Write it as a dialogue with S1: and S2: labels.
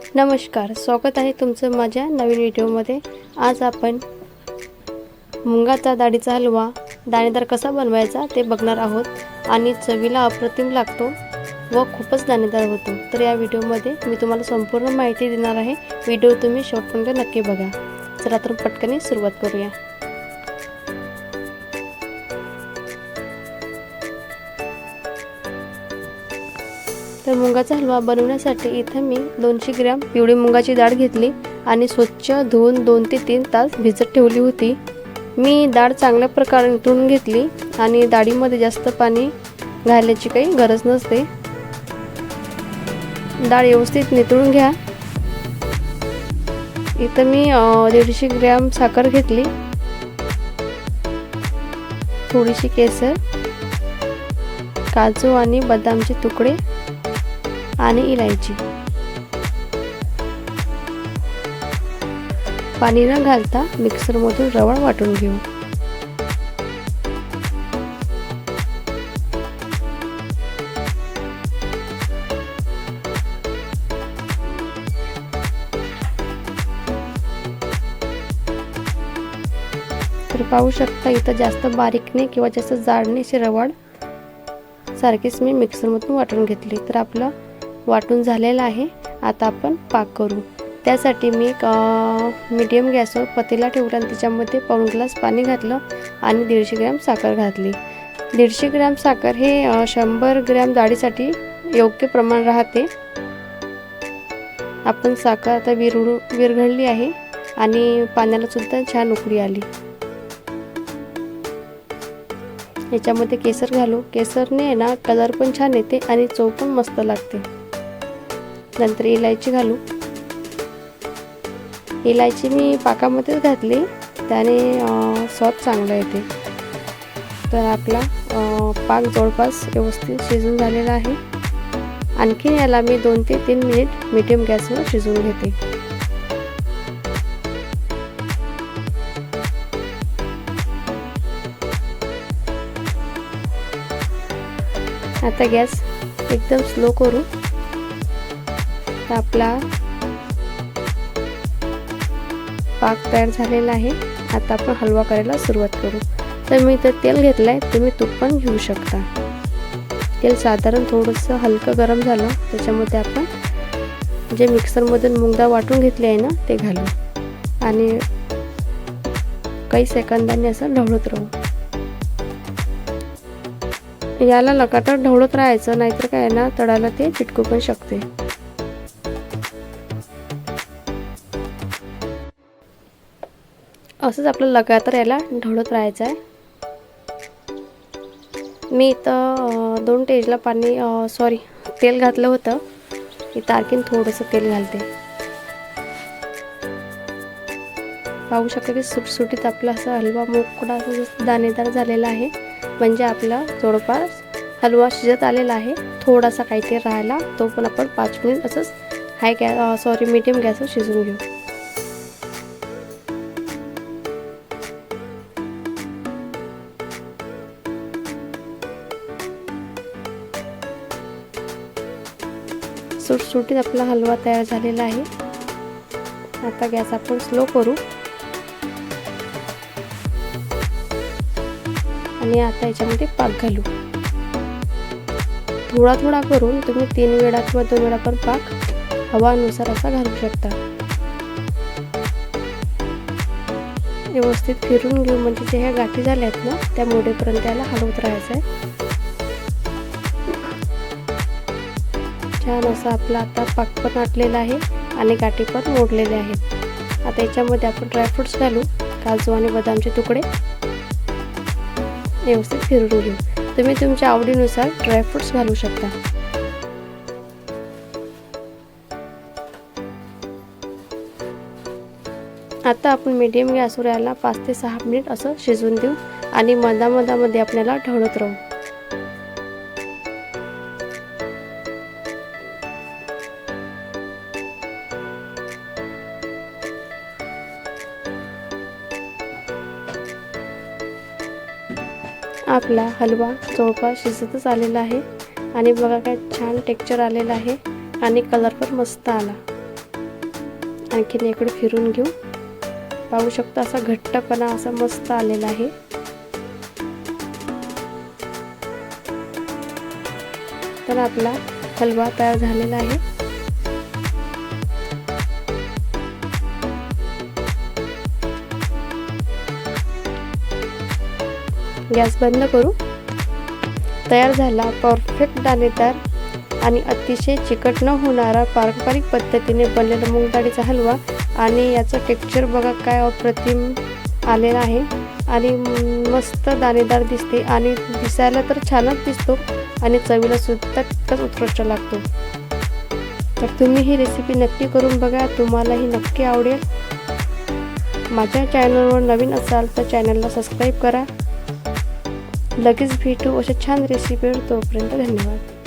S1: नमस्कार स्वागत आहे तुमचं माझ्या नवीन व्हिडिओमध्ये. आज आपण मुंगाचा डाळीचा हलवा दाणेदार कसा बनवायचा ते बघणार आहोत आणि चवीला अप्रतिम लागतो व खूपच दाणेदार होतो. तर या व्हिडिओमध्ये मी तुम्हाला संपूर्ण माहिती देणार आहे. व्हिडिओ तुम्ही शॉर्टपर्यंत नक्की बघा. चला तर पटकन सुरुवात करूया. तर मुगाचा हलवा बनवण्यासाठी इथं मी दोनशे ग्रॅम पिवळी मुगाची डाळ घेतली आणि स्वच्छ धुवून दोन ते तीन तास भिजत ठेवली होती. मी डाळ चांगल्या प्रकारे नितळून घेतली आणि डाळीमध्ये जास्त पाणी घालायची काही गरज नसते. डाळ व्यवस्थित नितळून घ्या. इथं मी दीडशे ग्रॅम साखर घेतली. थोडीशी केसर काजू आणि बदामचे तुकडे. आणि इलायची. पाणी न घालता मिक्सरमधून रवाळ वाटून घेऊ. तर पाहू शकता इथं जास्त बारीक नाही किंवा जास्त जाड नाही अशी रवाळ. सारखीच मी मिक्सरमधून वाटून घेतली. तर आपलं वाटून झालेलं आहे. आता आपण पाक करू. त्यासाठी मी एक मीडियम गॅसवर पतीला ठेवला आणि त्याच्यामध्ये पाऊण ग्लास पाणी घातलं आणि दीडशे ग्रॅम साखर घातली. दीडशे ग्रॅम साखर हे शंभर ग्रॅम डाळीसाठी योग्य प्रमाण राहते. आपण साखर आता विरळू विरघळली आहे आणि पाण्याला सुद्धा छान उकळी आली. याच्यामध्ये केसर घालू. केसरने आहे ना कलर पण छान येते आणि चव पण मस्त लागते. नंतर इलायची घालू. इलायची मी पाकामध्येच घातली. त्याने स्वाद चांगला येते. तर आपला पाक जवळपास व्यवस्थित शिजून झालेला आहे. आणखीन याला मी दोन ते तीन मिनिट मीडियम गॅसवर शिजवून घेते. आता गॅस एकदम स्लो करू. तर आपला पाक तयार झालेला आहे. आता आपण हलवा करायला सुरुवात करू. तर मी इथं तेल घेतलं आहे तुम्ही तूप पण घेऊ शकता. तेल साधारण थोडंसं हलकं गरम झालं त्याच्यामध्ये आपण जे मिक्सरमधून मुगदा वाटून घेतले आहे ना ते घालू. आणि काही सेकंदांनी असं ढवळत राहू. याला लगातार ढवळत राहायचं नाहीतर काय ना तळाला ते चिटकू पण शकते. असंच आपलं लगातार याला ढवळत राहायचं आहे. मी इथं दोन टेजला पाणी सॉरी तेल घातलं होतं. इथं आणखीन थोडंसं तेल घालते. पाहू शकता की सुटसुटीत आपला असा हलवा मोकळा दाणेदार झालेला आहे. म्हणजे आपला जवळपास हलवा शिजत आलेला आहे. थोडासा काहीतरी राहिला तो पण आपण पाच मिनिट असंच हाय गॅ सॉरी मीडियम गॅसवर शिजवून घेऊ. सुटसुटीत आपला हलवा तयार झालेला आहे. आता गॅस आपण स्लो करू. आणि आता याच्यामध्ये पाक घालू. थोडा थोडा करून तुम्ही तीन वेळा किंवा दोन वेळा पण पाक हवानुसार असा घालू शकता. व्यवस्थित फिरून घेऊ म्हणजे जे ह्या गाठी झाल्या आहेत ना त्या मोडेपर्यंत त्याला हलवत राहायचं आहे छान असा आपला आता पाक पण आटलेला आहे आणि गाठी पण मोडलेले आहेत. आता याच्यामध्ये आपण ड्रायफ्रुट्स घालू काजू आणि बदामचे तुकडे. व्यवस्थित फिरून घेऊ. तुम्ही तुमच्या आवडीनुसार ड्रायफ्रुट्स घालू शकता. आता आपण मीडियम गॅसवर याला पाच ते सहा मिनिट असं शिजवून देऊ आणि मधामधामध्ये आपल्याला ढवळत राहू. आपला हलवा जवळपास शिजतच आलेला आहे. आणि बघा काय छान टेक्चर आलेलं आहे. आणि कलर पण मस्त आला. आणखीन इकडे फिरून घेऊ. पाहू शकतो असा घट्टपणा असा मस्त आलेला आहे. तर आपला हलवा तयार झालेला आहे. गॅस बंद करू. तयार झाला परफेक्ट दाणेदार आणि अतिशय चिकट न होणारा पारंपरिक पद्धतीने बनलेला मूग हलवा आणि याचं टेक्स्चर बघा काय अप्रतिम आलेला आहे. आणि मस्त दाणेदार दिसते आणि दिसायला तर छानच दिसतो आणि चवीला सुद्धा तितकाच उत्कृष्ट लागतो. तर तुम्ही ही रेसिपी नक्की करून बघा तुम्हालाही नक्की आवडेल. माझ्या चॅनलवर नवीन असाल तर चॅनलला सबस्क्राईब करा. लगेच भेटू अशा छान रेसिपीवर तोपर्यंत धन्यवाद.